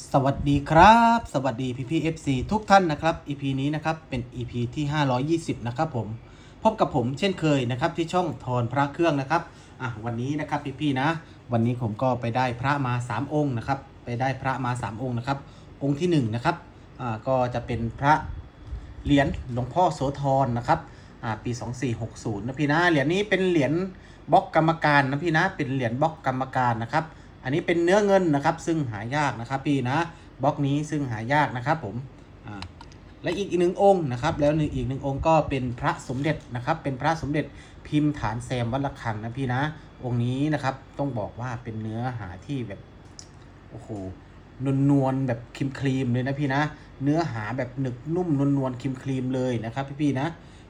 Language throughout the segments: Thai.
สวัสดีครับ สวัสดีพี่พี่เอฟซีทุกท่านนะครับ EP นี้นะครับเป็น EP ที่ 520 นะครับผม พบกับผมเช่นเคยนะครับที่ช่องทอนพระเครื่องนะครับอะวันนี้นะครับพี่พี่นะ วันนี้ผมก็ไปได้พระมา 3 องค์นะครับ ไปได้พระมา 3 องค์นะครับ องค์ที่ 1นงนะครับอ่าก็จะเป็นพระเหรียญหลวงพ่อโสธรนะครับอ่าปี 2460 นะพี่นะเหรียญนี้เป็นเหรียญบล็อกกรรมการนะพี่นะเป็นเหรียญบล็อกกรรมการนะครับ อันนี้เป็นเนื้อเงินนะครับ ซึ่งหายากนะครับพี่นะบล็อกนี้ซึ่งหายากนะครับผมอ่าและอีกอีกหนึ่งองค์นะครับแล้วอีกหนึ่งองค์ก็เป็นพระสมเด็จนะครับ เป็นพระสมเด็จพิมพ์ฐานแซมวัดระฆังนะพี่นะ องค์นี้นะครับต้องบอกว่าเป็นเนื้อหาที่แบบโอ้โหนวลนวลๆแบบครีมครีมเลยนะพี่นะ เนื้อหาแบบหนึบนุ่มนวลนวลครีมครีมเลยนะครับพี่ๆนะ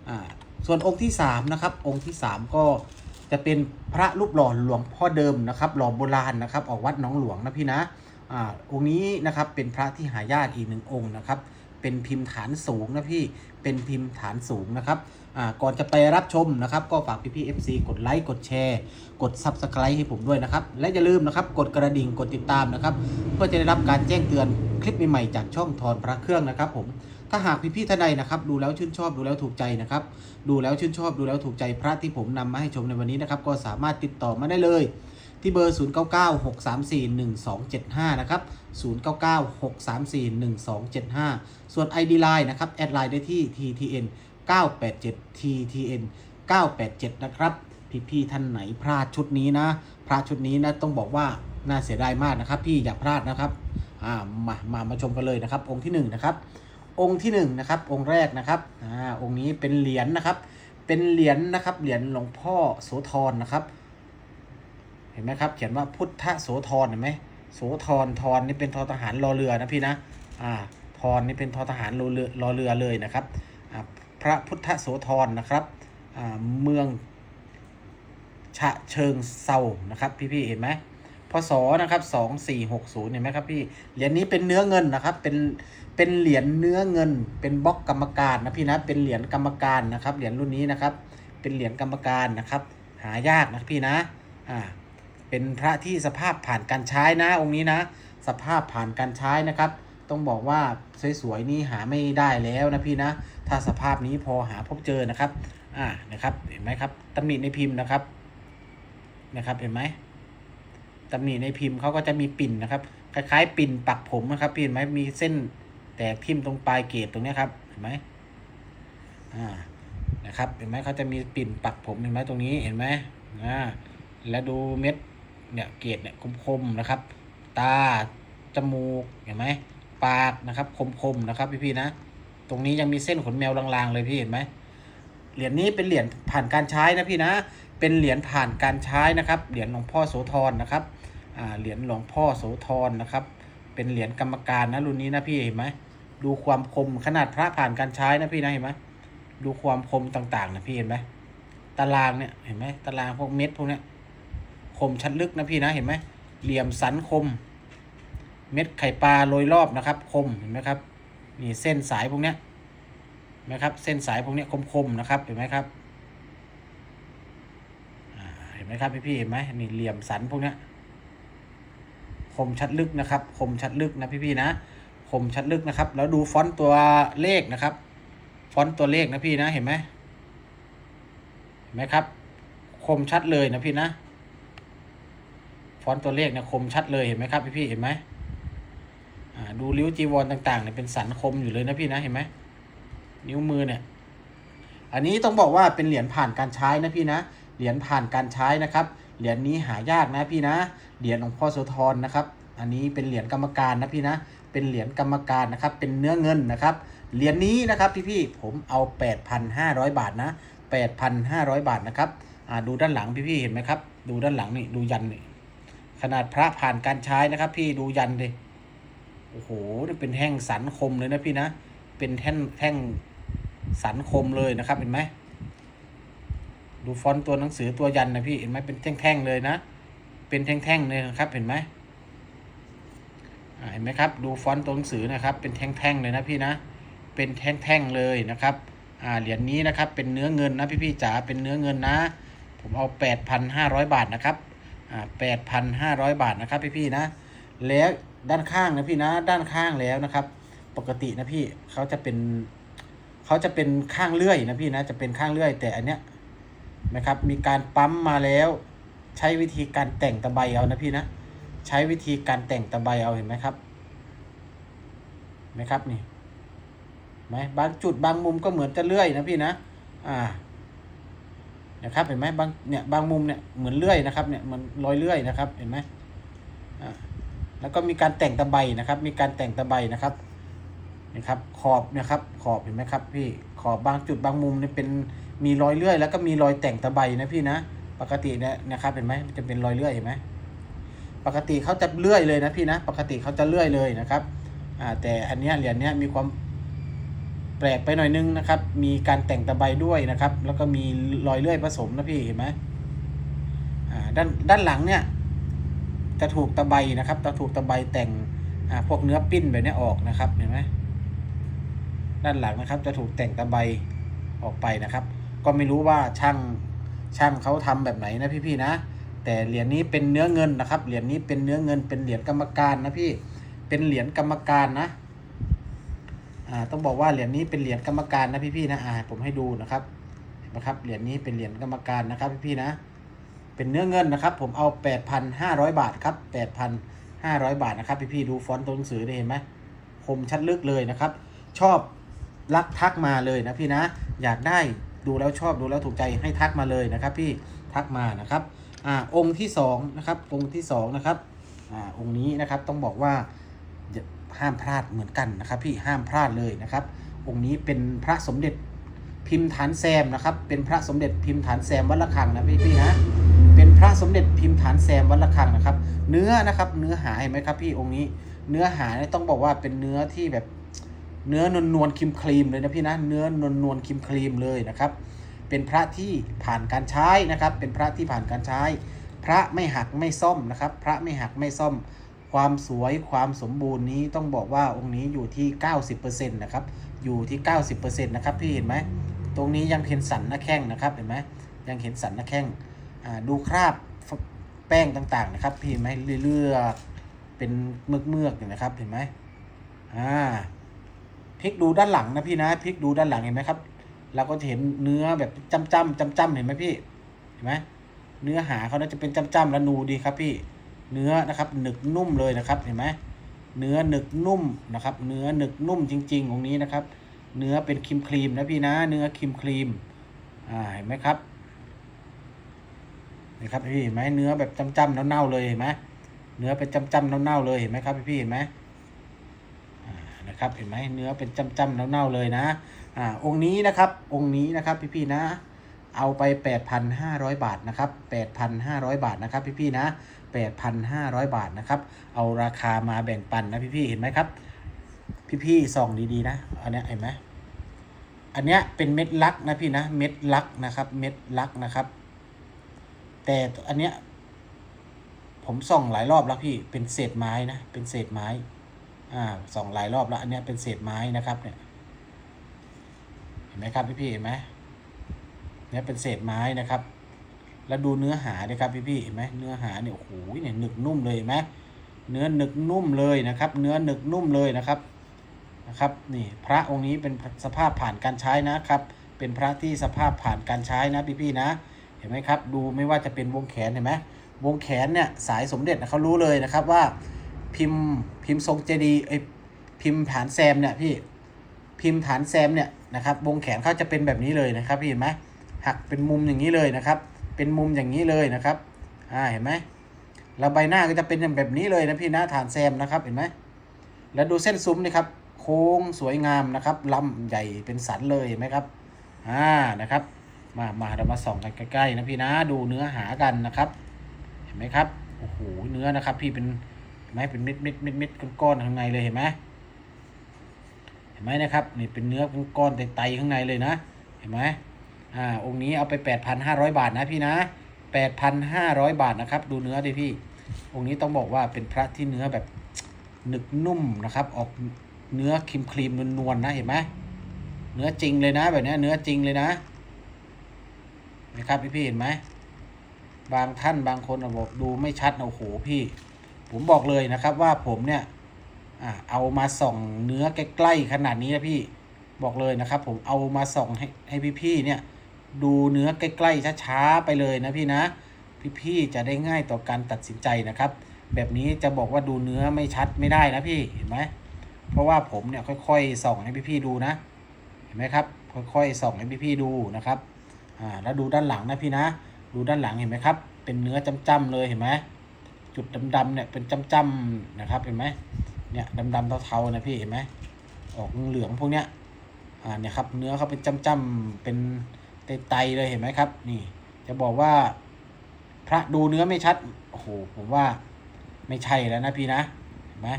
อ่าส่วนองค์ที่สามนะครับองค์ที่สามก็ จะเป็นพระรูปหล่อหลวงพ่อเดิมนะครับ หล่อโบราณนะครับ ออกวัดหนองหลวงนะพี่นะอ่าองค์นี้นะครับเป็นพระที่หายากอีกหนึ่งองค์นะครับ เป็นพิมพ์ฐานสูงนะพี่เป็นพิมพ์ฐานสูงนะครับอ่าก่อนจะไปรับชมนะครับ ก็ฝากพี่พี่ๆ FC กดไลค์กดแชร์ กด Subscribe ให้ผมด้วยนะครับ และอย่าลืมนะครับกดกระดิ่งกดติดตามนะครับ เพื่อจะได้รับการแจ้งเตือนคลิปใหม่ๆจากช่องทอนพระเครื่องนะครับผม ถ้าหากพี่ๆท่านใดนะครับ ดูแล้วชื่นชอบดูแล้วถูกใจนะครับ ดูแล้วชื่นชอบดูแล้วถูกใจพระที่ผมนำมาให้ชมในวันนี้นะครับ ก็สามารถติดต่อมาได้เลย ที่เบอร์ 0996341275 นะครับ 0996341275 ส่วน ID Line นะครับ แอดไลน์ได้ที่ TTN 987 TTN 987 นะครับพี่ๆท่านไหนพลาดชุดนี้นะพระชุดนี้นะต้องบอกว่าน่าเสียดายมากนะครับ พี่อย่าพลาดนะครับอ่ามามามาชมกันเลยนะครับ องค์ที่หนึ่งนะครับ องค์ที่หนึ่งนะครับองค์แรกนะครับอ่าองค์นี้เป็นเหรียญนะครับ เป็นเหรียญนะครับเหรียญหลวงพ่อโสธรนะครับ เห็นไหมครับ เขียนว่าพุทธโสธรเห็นไหมโสธรทรนี่เป็นทอทหารรอเรือนะพี่นะอ่าทรนี่เป็นทอทหารรอเรือรอเรือเลยนะครับอ่าพระพุทธโสธรนะครับอ่าเมืองฉะเชิงเซานะครับ พี่ๆเห็นไหม พศนะครับสองสี่หกศูนย์เห็นไหมครับพี่เหรียญนี้เป็นเนื้อเงินนะครับ เป็นเป็นเหรียญเนื้อเงิน เป็นบล็อกกรรมการนะพี่นะเป็นเหรียญกรรมการนะครับเหรียญรุ่นนี้นะครับ เป็นเหรียญกรรมการนะครับ หายากนะพี่นะอ่าเป็นพระที่สภาพผ่านการใช้นะองค์นี้นะ สภาพผ่านการใช้นะครับ ต้องบอกว่าสวยๆนี่หาไม่ได้แล้วนะพี่นะ ถ้าสภาพนี้พอหาพบเจอนะครับอ่านะครับเห็นไหมครับตำหนิในพิมพ์นะครับนะครับเห็นไหม ตำหนิในพิมพ์เขาก็จะมีปิ่นนะครับ คล้ายๆ ปิ่นปักผมนะครับเห็นไหมมีเส้นแตกทิ่มตรงปลายเกศตรงนี้ครับเห็นไหมอ่านะครับเห็นไหมเขาจะมีปิ่นปักผมเห็นไหมตรงนี้เห็นไหมอ่าแล้วดูเม็ดเนี่ยเกรดเนี่ยคมๆนะครับ ตาจมูกเห็นไหมปากนะครับคมๆนะครับพี่ๆนะ ตรงนี้ยังมีเส้นขนแมวลางๆเลยพี่เห็นไหมเหรียญนี้เป็นเหรียญผ่านการใช้นะพี่นะ เป็นเหรียญผ่านการใช้นะครับ เหรียญหลวงพ่อโสธรนะครับ เหรียญหลวงพ่อโสธรนะครับ เป็นเหรียญกรรมการนะรุ่นนี้นะพี่เห็นไหมดูความคมขนาดพระผ่านการใช้นะพี่นะเห็นไหมดูความคมต่างๆนะพี่เห็นไหมตารางเนี่ยเห็นไหมตารางพวกเม็ดพวกเนี้ยคมชัดลึกนะพี่นะเห็นไหมเหลี่ยมสันคม เม็ดไข่ปลาโรยรอบนะครับ คมเห็นไหมครับนี่เส้นสายพวกเนี้ยนไหมครับเส้นสายพวกเนี้ยคมๆนะครับเห็นไหมครับเห็นไหมครับพี่พี่ๆเห็นไหมนี่เหลี่ยมสันพวกเนี้ย คมชัดลึกนะครับ คมชัดลึกนะพี่ๆนะ คมชัดลึกนะครับ แล้วดูฟอนต์ตัวเลขนะครับ ฟอนต์ตัวเลขนะพี่นะ เห็นไหมเห็นไหมครับ คมชัดเลยนะพี่นะ ฟอนต์ตัวเลขเนี่ยคมชัดเลยเห็นไหมครับพี่ๆเห็นไหมดูริ้วจีวรต่างๆเนี่ยเป็นสันคมอยู่เลยนะพี่นะเห็นไหมนิ้วมือเนี่ย อันนี้ต้องบอกว่าเป็นเหรียญผ่านการใช้นะพี่นะ เหรียญผ่านการใช้นะครับเหรียญนี้หายากนะพี่นะ เหรียญหลวงพ่อโสธรนะครับ อันนี้เป็นเหรียญกรรมการนะพี่นะ เป็นเหรียญกรรมการนะครับ เป็นเนื้อเงินนะครับ เหรียญนี้นะครับพี่พี่ผมเอา 8,500 บาทนะ 8,500 บาทนะครับอ่าดูด้านหลังพี่พี่เห็นไหมครับ ดูด้านหลังนี่ ดูยันนี่ ขนาดพระผ่านการใช้นะครับ พี่ดูยันดิ โอ้โหนี่เป็นแท่งสันคมเลยนะพี่นะ เป็นแท่งแท่งสันคมเลยนะครับ เห็นไหม ดูฟอนต์ตัวหนังสือตัวยันนะพี่เห็นไหมเป็นแท่งๆเลยนะ เป็นแท่งๆเลยนะครับ เห็นไหมเห็นไหมครับ ดูฟอนต์ตัวหนังสือนะครับ เป็นแท่งๆเลยนะพี่นะ เป็นแท่งๆเลยนะครับเหรียญนี้นะครับ เป็นเนื้อเงินนะพี่ๆจ๋า เป็นเนื้อเงินนะ ผมเอา 8,500 บาทนะครับอ่า8,500 บาทนะครับพี่ๆนะ แล้วด้านข้างนะพี่นะ ด้านข้างแล้วนะครับ ปกตินะพี่เขาจะเป็นเขาจะเป็นข้างเลื่อยนะพี่นะ จะเป็นข้างเลื่อย แต่อันเนี้ย นะครับ มีการปั๊มมาแล้ว ใช้วิธีการแต่งตะไบเอานะพี่นะ ใช้วิธีการแต่งตะไบเอาเห็นไหมครับนไหมครับนี่ไหมบางจุดบางมุมก็เหมือนจะเลื่อยนะพี่นะ อ่านะครับเห็นไหมบางเนี่ยบางมุมเนี่ยเหมือนเลื่อยนะครับเนี่ยเหมือนรอยเลื่อยนะครับเห็นไหมอ่าแล้วก็มีการแต่งตะไบนะครับ มีการแต่งตะไบนะครับนี่ครับ ขอบนะครับ ขอบเห็นไหมครับ พี่ขอบบางจุดบางมุมเนี่ยเป็น มีรอยเลื่อย แล้วก็มีรอยแต่งตะไบนะพี่นะ ปกติเนี่ยนะครับเห็นไหมจะเป็นรอยเลื่อยเห็นไหมปกติเขาจะเลื่อยเลยนะพี่นะ ปกติเขาจะเลื่อยเลยนะครับอ่าแต่อันเนี้ยเหรียญเนี้ยมีความแปลกไปหน่อยนึงนะครับ มีการแต่งตะไบด้วยนะครับ แล้วก็มีรอยเลื่อยผสมนะพี่เห็นไหมอ่าด้านด้านหลังเนี่ยจะถูกตะไบนะครับจะถูกตะไบแต่งอ่าพวกเนื้อปิ้นแบบนี้ออกนะครับเห็นไหมด้านหลังนะครับจะถูกแต่งตะไบออกไปนะครับ ก็ไม่รู้ว่าช่างช่างเขาทำแบบไหนนะพี่ๆนะ แต่เหรียญนี้เป็นเนื้อเงินนะครับ เหรียญนี้เป็นเนื้อเงิน เป็นเหรียญกรรมการนะพี่ เป็นเหรียญกรรมการนะ อ่า ต้องบอกว่าเหรียญนี้เป็นเหรียญกรรมการนะพี่ๆนะ อ่า ผมให้ดูนะครับเห็นไหมครับ เหรียญนี้เป็นเหรียญกรรมการนะครับพี่ๆนะ เป็นเนื้อเงินนะครับ ผมเอา 8,500 บาทครับ 8,500 บาทนะครับพี่ๆดูฟอนต์ตัวหนังสือได้เห็นไหมคมชัดลึกเลยนะครับ ชอบรักทักมาเลยนะพี่นะ อยากได้ ดูแล้วชอบดูแล้วถูกใจให้ทักมาเลยนะครับ พี่ทักมานะครับอ่าองค์ที่สองนะครับองค์ที่สองนะครับอ่าองค์นี้นะครับต้องบอกว่าอย่าห้ามพลาดเหมือนกันนะครับ พี่ห้ามพลาดเลยนะครับ องค์นี้เป็นพระสมเด็จพิมพ์ฐานแซมนะครับ เป็นพระสมเด็จพิมพ์ฐานแซมวัดระฆังนะพี่พี่นะเป็นพระสมเด็จพิมพ์ฐานแซมวัดระฆังนะครับ เนื้อนะครับ เนื้อหาเห็นไหมครับ พี่องค์นี้ เนื้อหาเนี่ยต้องบอกว่าเป็นเนื้อที่แบบ เนื้อนวลนวลครีมครีมเลยนะพี่นะเนื้อนวลนวลครีมครีมเลยนะครับ เป็นพระที่ผ่านการใช้นะครับ เป็นพระที่ผ่านการใช้ พระไม่หักไม่ซ่อมนะครับ พระไม่หักไม่ซ่อม ความสวยความสมบูรณ์นี้ต้องบอกว่าองค์นี้อยู่ที่ 90%นะครับอยู่ที่ 90%นะครับพี่เห็นไหมตรงนี้ยังเห็นสันหน้าแข้งนะครับเห็นไหมยังเห็นสันหน้าแข้งดูคราบแป้งต่างๆนะครับพี่เห็นไหมเลื่อดๆเป็นเมือกเมือกๆอยู่นะครับเห็นไหมอ่า พลิกดูด้านหลังนะพี่นะพลิกดูด้านหลังเห็นไหมครับ เราก็จะเห็นเนื้อแบบจำจ้ำจำจ้ำเห็นไหมพี่เห็นไหมเนื้อหาเขาน่าจะเป็นจำจ้ำและนูดีครับ พี่ เนื้อนะครับหนึกนุ่มเลยนะครับเห็นไหมเนื้อหนึกนุ่มนะครับ เนื้อหนึกนุ่มจริง ๆ ตรงนี้นะครับ เนื้อเป็นครีมครีมนะพี่นะ เนื้อครีมครีมอ่าเห็นไหมครับนี่ครับพี่เห็นไหมเนื้อแบบจ้ำเน่าๆเลยเห็นไหมเนื้อเป็นจ้ำเน่าๆเลยเห็นไหมครับพี่เห็นไหม นะครับ เห็นไหมเนื้อเป็นจำๆเน่าๆเลยนะอ่าองค์นี้นะครับองค์นี้นะครับพี่ๆนะ เอาไป 8,500 บาทนะครับ 8,500 บาทนะครับพี่ๆนะ 8,500 บาทนะครับ เอาราคามาแบ่งปันนะพี่ๆเห็นไหมครับ พี่ๆส่องดีๆนะอันนี้เห็นไหมอันเนี้ยเป็นเม็ดลักนะพี่นะเม็ดลักนะครับ เม็ดลักนะครับ แต่อันเนี้ยผมส่องหลายรอบแล้วพี่เป็นเศษไม้นะเป็นเศษไม้ อ่าส่องหลายรอบแล้ว อันเนี้ยเป็นเศษไม้นะครับเนี่ย เห็นไหมครับพี่ๆเห็นไหมเนี่ยเป็นเศษไม้นะครับ แล้วดูเนื้อหาดิครับพี่ๆเห็นไหมเนื้อหาเนี่ยโอ้โหเนี่ยหนึกนุ่มเลยเห็นไหมเนื้อหนึกนุ่มเลยนะครับ เนื้อหนึกนุ่มเลยนะครับนะครับ นี่พระองค์นี้เป็นสภาพผ่านการใช้นะครับ เป็นพระที่สภาพผ่านการใช้นะพี่ๆนะ เห็นไหมครับ ดูไม่ว่าจะเป็นวงแขนเห็นไหมวงแขนเนี่ยสายสมเด็จนะเขารู้เลยนะครับว่า พิมพ์พิมพ์ทรงเจดีไอพิมพ์ฐานแซมเนี่ยพี่พิมพ์ฐานแซมเนี่ยนะครับวงแขนเขาจะเป็นแบบนี้เลยนะครับพี่เห็นไหมหักเป็นมุมอย่างนี้เลยนะครับ เป็นมุมอย่างนี้เลยนะครับอ่าเห็นไหมแล้วใบหน้าก็จะเป็นอย่างแบบนี้เลยนะพี่นะฐานแซมนะครับเห็นไหมแล้วดูเส้นซุ้มนี่ครับโค้งสวยงามนะครับลำใหญ่เป็นสันเลยเห็นไหมครับอ่านะครับมามาเรามาส่องกันใกล้ๆนะพี่นะดูเนื้อหากันนะครับ เห็นไหมครับโอ้โหเนื้อนะครับ พี่เป็น ไหมเป็นเม็ดเม็ดเม็ดเม็ดก้อนๆข้างในเลยเห็นไหมเห็นไหมนะครับนี่เป็นเนื้อก้อนไตๆข้างในเลยนะ เห็นไหมอ่าองค์นี้เอาไป 8,500 บาทนะพี่นะ 8,500 บาทนะครับ ดูเนื้อดิพี่ องค์นี้ต้องบอกว่าเป็นพระที่เนื้อแบบหนึกนุ่มนะครับ ออกเนื้อครีมครีมๆนวลๆนะเห็นไหมเนื้อจริงเลยนะแบบนี้เนื้อจริงเลยนะนะครับพี่พี่เห็นไหมบางท่านบางคนบอกดูไม่ชัดโอ้โหพี่ ผมบอกเลยนะครับว่าผมเนี่ยอเอามาส่องเนื้อใกล้ๆขนาดนี้นะพี่บอกเลยนะครับ ผมเอามาส่องให้ให้พี่ๆเนี่ย ดูเนื้อใกล้ๆช้าๆไปเลยนะพี่นะ พี่ๆจะได้ง่ายต่อการตัดสินใจนะครับ แบบนี้จะบอกว่าดูเนื้อไม่ชัดไม่ได้นะพี่เห็นไหมเพราะว่าผมเนี่ยค่อยๆส่องให้พี่ๆดูนะ เห็นไหมครับ ค่อยๆส่องให้พี่ๆดูนะครับอ่าแล้วดูด้านหลังนะพี่นะ ดูด้านหลังเห็นไหมครับ เป็นเนื้อจ้ำๆเลยเห็นไหม จุดดำๆเนี่ยเป็นจ้ำๆนะครับเห็นไหมเนี่ยดำๆเทาๆนะพี่เห็นไหมออกเหลืองพวกเนี้ยอ่าเนี่ยครับเนื้อเขาเป็นจ้ำๆเป็นไตๆเลยเห็นไหมครับ นี่ จะบอกว่า พระดูเนื้อไม่ชัดโอ้โหผมว่าไม่ใช่แล้วนะพี่นะเห็นไหม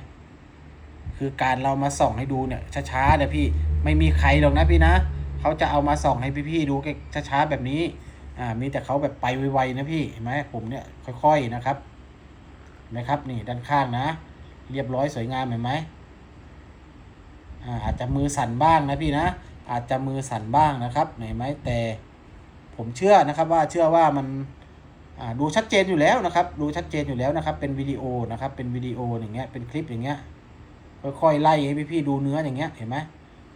คือการเรามาส่องให้ดูเนี่ยช้าๆเนี่ยพี่ไม่มีใครหรอกนะพี่นะเขาจะเอามาส่องให้พี่ๆดูช้าๆแบบนี้อ่ามีแต่เขาแบบไปไวๆนะพี่เห็นไหมผมเนี่ยค่อย ๆนะครับ นไหมครับนี่ด้านข้างนะ เรียบร้อยสวยงามเห็นไหมอ่าอาจจะมือสั่นบ้างนะพี่นะ อาจจะมือสั่นบ้างนะครับเห็นไหมแต่ผมเชื่อนะครับว่าเชื่อว่ามันอ่าดูชัดเจนอยู่แล้วนะครับ ดูชัดเจนอยู่แล้วนะครับ เป็นวิดีโอนะครับ เป็นวิดีโออย่างเงี้ยเป็นคลิปอย่างเงี้ยค่อยๆไล่ให้พี่ๆดูเนื้ออย่างเงี้ยเห็นไหม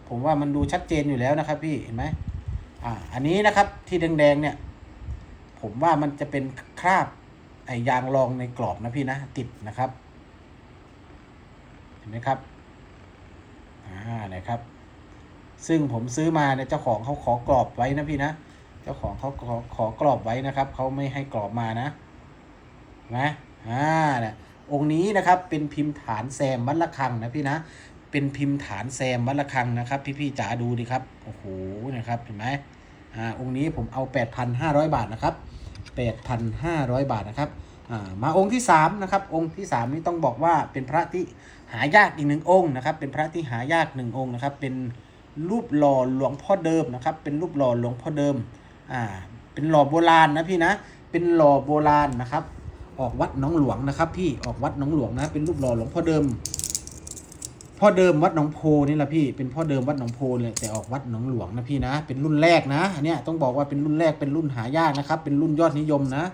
ผมว่ามันดูชัดเจนอยู่แล้วนะครับ พี่เห็นไหมอ่าอันนี้นะครับที่แดงๆเนี่ย ผมว่ามันจะเป็นคราบ ไอยางรองในกรอบนะพี่นะติดนะครับ เห็นไหมครับอ่านะครับ ซึ่งผมซื้อมาเนี่ยเจ้าของเขาขอกรอบไว้นะพี่นะเจ้าของเขาขอขอกรอบไว้นะครับเขาไม่ให้กรอบมานะนะอ่าเนี่ยองค์นี้นะครับเป็นพิมพ์ฐานแซมวัดระฆังนะพี่นะเป็นพิมพ์ฐานแซมวัดระฆังนะครับ พี่ๆจ๋าดูดิครับโอ้โหนะครับเห็นไหมอ่าองค์นี้ผมเอา 8,500 บาทนะครับ 8,500 บาทนะครับมาองค์ที่3นะครับองค์ที่ 3 นี้ต้องบอกว่าเป็นพระที่หายากอีกหนึ่งองค์นะครับ เป็นพระที่หายากหนึ่งองค์นะครับ เป็นรูปหล่อหลวงพ่อเดิมนะครับ เป็นรูปหล่อหลวงพ่อเดิมอ่าเป็นหล่อโบราณนะพี่นะเป็นหล่อโบราณนะครับ ออกวัดหนองหลวงนะครับ พี่ออกวัดหนองหลวงนะเป็นรูปหล่อหลวงพ่อเดิม พ่อเดิมวัดหนองโพนี่แหละพี่เป็นพ่อเดิมวัดหนองโพเลยแต่ออกวัดหนองหลวงนะพี่นะ เป็นรุ่นแรกนะอันเนี้ยต้องบอกว่าเป็นรุ่นแรกเป็นรุ่นหายากนะครับ เป็นรุ่นยอดนิยมนะ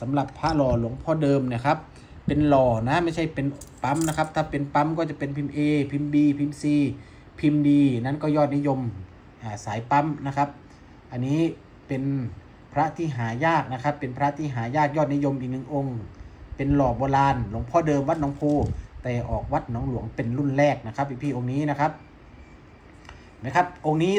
สำหรับพระหล่อหลวงพ่อเดิมนะครับ เป็นหล่อนะไม่ใช่เป็นปั๊มนะครับ ถ้าเป็นปั๊มก็จะเป็นพิมพ์ A พิมพ์ B พิมพ์ C พิมพ์ D นั้นก็ยอดนิยมอ่าสายปั๊มนะครับ อันนี้เป็นพระที่หายากนะครับ เป็นพระที่หายากยอดนิยมอีกหนึ่งองค์ เป็นหล่อโบราณหลวงพ่อเดิมวัดหนองโพ แต่ออกวัดหนองหลวงเป็นรุ่นแรกนะครับพี่ๆองค์นี้นะครับนะครับ องค์นี้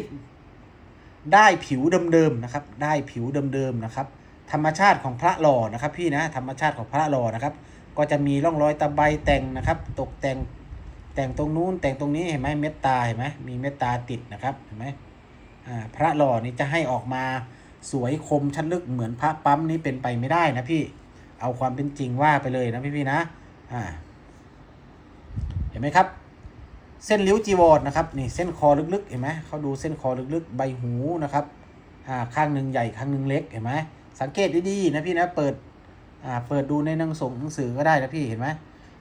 ได้ผิวเดิมๆนะครับ ได้ผิวเดิมๆนะครับ ธรรมชาติของพระหล่อนะครับ พี่นะธรรมชาติของพระหล่อนะครับ ก็จะมีร่องรอยตะไบแต่งนะครับ ตกแต่งแต่งตรงนู้นแต่งตรงนี้เห็นไหมเม็ดตาเห็นไหมมีเม็ดตาติดนะครับเห็นไหมพระหล่อนี่จะให้ออกมาสวยคมชัดลึกเหมือนพระปั๊มนี้เป็นไปไม่ได้นะพี่ เอาความเป็นจริงว่าไปเลยนะพี่พี่ๆนะ อ่า ห็นไหมครับ เส้นริ้วจีวรนะครับนี่เส้นคอลึกๆ เห็นไหมเขาดูเส้นคอลึกๆ ใบหูนะครับอ่าข้างหนึ่งใหญ่ข้างหนึ่งเล็กเห็นไหมสังเกตดีๆนะพี่นะเปิดอ่าเปิดดูในหนังส่งหนังสือก็ได้นะพี่เห็นไหม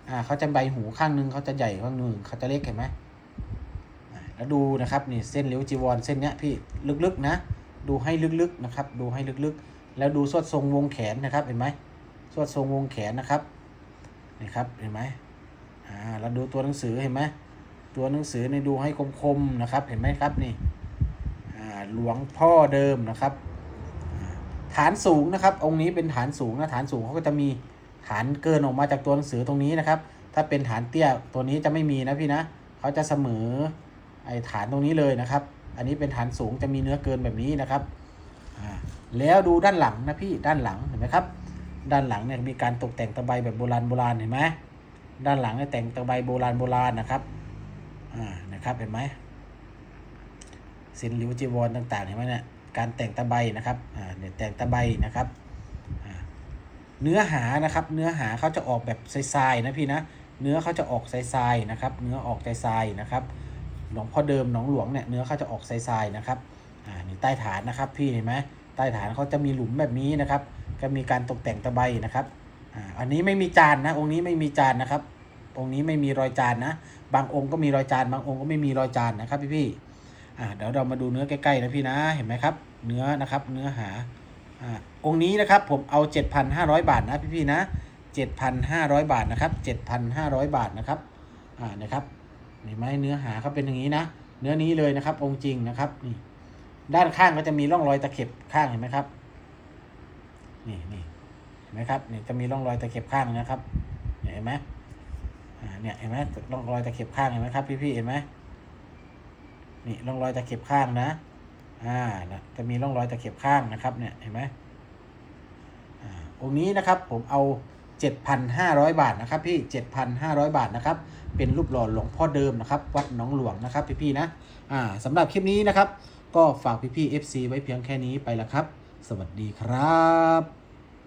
อ่าเขาจะใบหูข้างหนึ่งเขาจะใหญ่ข้างหนึ่งเขาจะเล็กเห็นไหมอ่าแล้วดูนะครับนี่เส้นริ้วจีวรเส้นเนี้ยพี่ลึกๆนะ ดูให้ลึกๆนะครับ ดูให้ลึกๆ แล้วดูสวดทรงวงแขนนะครับเห็นไหมสวดทรงวงแขนนะครับนี่ครับเห็นไหม อ่าเราดูตัวหนังสือเห็นไหมตัวหนังสือในดูให้คมๆนะครับ เห็นไหมครับนี่อ่าหลวงพ่อเดิมนะครับ ฐานสูงนะครับ องค์นี้เป็นฐานสูงนะฐานสูงเขาก็จะมีฐานเกินออกมาจากตัวหนังสือตรงนี้นะครับ ถ้าเป็นฐานเตี้ยตัวนี้จะไม่มีนะพี่นะเขาจะเสมอไอ้ฐานตรงนี้เลยนะครับ อันนี้เป็นฐานสูงจะมีเนื้อเกินแบบนี้นะครับแล้วดูด้านหลังนะพี่ด้านหลังเห็นไหมครับ ด้านหลังเนี่ยมีการตกแต่งตะไบแบบโบราณโบราณเห็นไหม ด้านหลังเนี่ยแต่งตะไบโบราณโบราณนะครับ อ่า นะครับ เห็นไหมสินหลิวจีวรต่างๆ เห็นไหมเนี่ย การแต่งตะไบนะครับ อ่า เนี่ยแต่งตะไบนะครับอ่าเนื้อหานะครับ เนื้อหาเขาจะออกแบบทรายๆนะพี่นะ เนื้อเขาจะออกทรายๆนะครับ เนื้อออกทรายๆนะครับ หลวงพ่อเดิมหนองหลวงเนี่ย เนื้อเขาจะออกทรายๆนะครับ อ่า นี่ใต้ฐานนะครับ พี่เห็นไหมใต้ฐานเขาจะมีหลุมแบบนี้นะครับ ก็มีการตกแต่งตะไบนะครับ อันนี้ไม่มีจานนะ องค์นี้ไม่มีจานนะครับ องค์นี้ไม่มีรอยจานนะ บางองค์ก็มีรอยจาน บางองค์ก็ไม่มีรอยจานนะครับพี่พี่ๆอ่าเดี๋ยวเรามาดูเนื้อใกล้ๆนะพี่นะ เห็นไหมครับ เนื้อนะครับ เนื้อหาอ่าองค์นี้นะครับ ผมเอา 7,500 บาทนะพี่พี่นะ7,500 บาทนะครับ7,500 บาทนะครับอ่านะครับนี่ไหมเนื้อหาเขาเป็นอย่างนี้นะ เนื้อนี้เลยนะครับ องค์จริงนะครับนี่ด้านข้างก็จะมีร่องรอยตะเข็บข้างเห็นไหมครับ นี่นี่ นไหมครับเนี่ยจะมีร่องรอยตะเข็บข้างนะครับเนี่ยเห็นไหมอ่าเนี่ยเห็นไหมร่องรอยตะเข็บข้างเห็นไหมครับพี่ๆเห็นไหมนี่ร่องรอยตะเข็บข้างนะอ่านะจะมีร่องรอยตะเข็บข้างนะครับเนี่ยเห็นไหมอ่าองค์นี้นะครับผมเอา 7,500 บาทนะครับพี่ 7,500 บาทนะครับ เป็นรูปหล่อหลวงพ่อเดิมนะครับ วัดหนองหลวงนะครับพี่ๆนะอ่าสำหรับคลิปนี้นะครับ ก็ฝากพี่ๆ FC ไว้เพียงแค่นี้ไปละครับ สวัสดีครับ